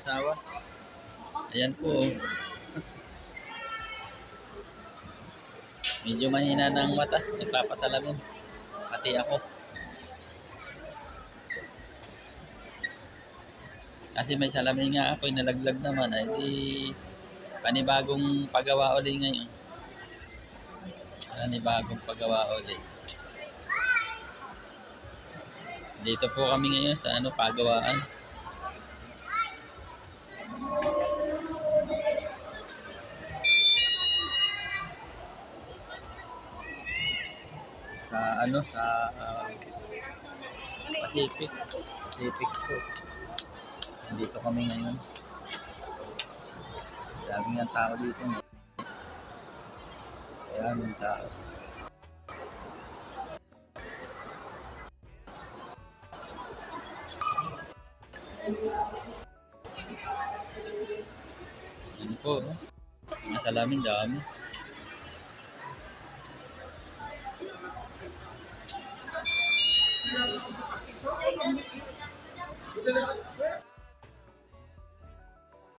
asawa. Ayan po. oh. Medyo mahina ng mata. Nagpapasalamin. Pati ako. Kasi may salamin nga ako, nalaglag naman. Ay di panibagong paggawa uli ngayon. Panibagong paggawa uli. Dito po kami ngayon sa ano, pagawaan. Sa ano, sa ah, Pacific. Pacific po. Dito kami ngayon. Daming ang tao dito. No? Daming tao. Yan po. no? Nasa dami. দেখতে দেখতে